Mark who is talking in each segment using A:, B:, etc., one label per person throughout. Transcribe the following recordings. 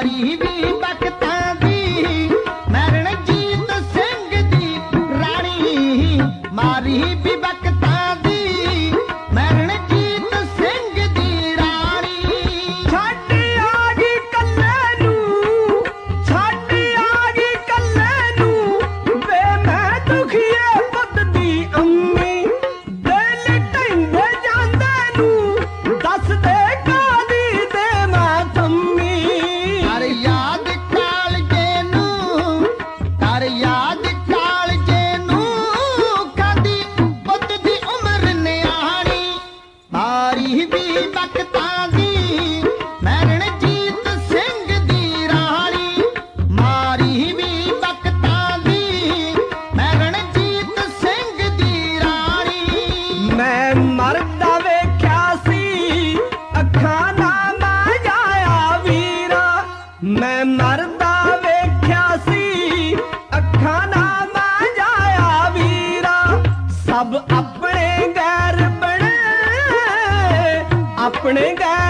A: ਪਿਆਰੀ ਵੀ
B: ਨਰਦਾ ਵੇਖਿਆ ਸੀ ਅੱਖਾਂ ਨਾ ਮਾਜਾਇਆ ਵੀਰਾ। ਸਭ ਆਪਣੇ ਗੈਰ ਬਣੇ ਆਪਣੇ ਗੈਰ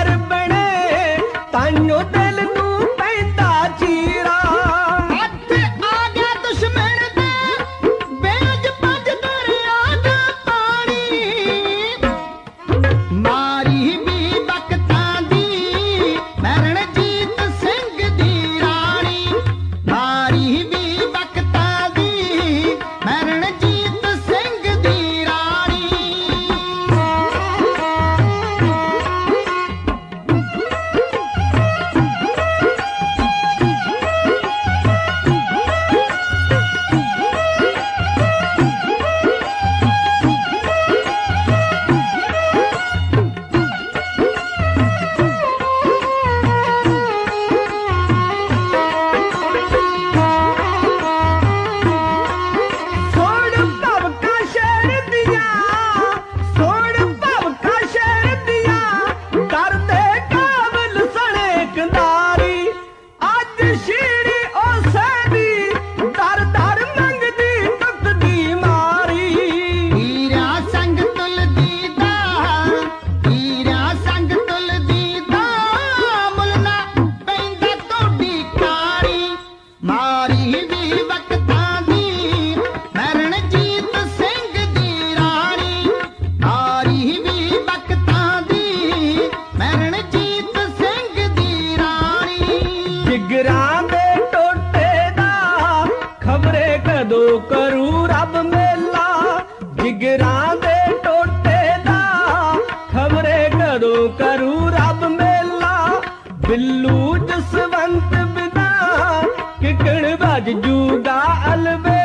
A: ਨਜ਼ਰਾਂ ਦੇ
B: ਟੋਟੇ ਦਾ। ਖਬਰੇ ਕਦੋਂ ਕਰੂ ਰੱਬ ਮੇਲਾ। ਜਿਗਰਾਂ ਦੇ ਟੋਟੇ ਦਾ। ਖਬਰੇ ਕਦੋਂ ਕਰੂ ਰੱਬ ਮੇਲਾ। ਬਿੱਲੂ ਜਸਵੰਤ ਬਿਨਾ ਕਿਕਣ ਵੱਜ ਜੂਗਾ ਅਲਵੇ।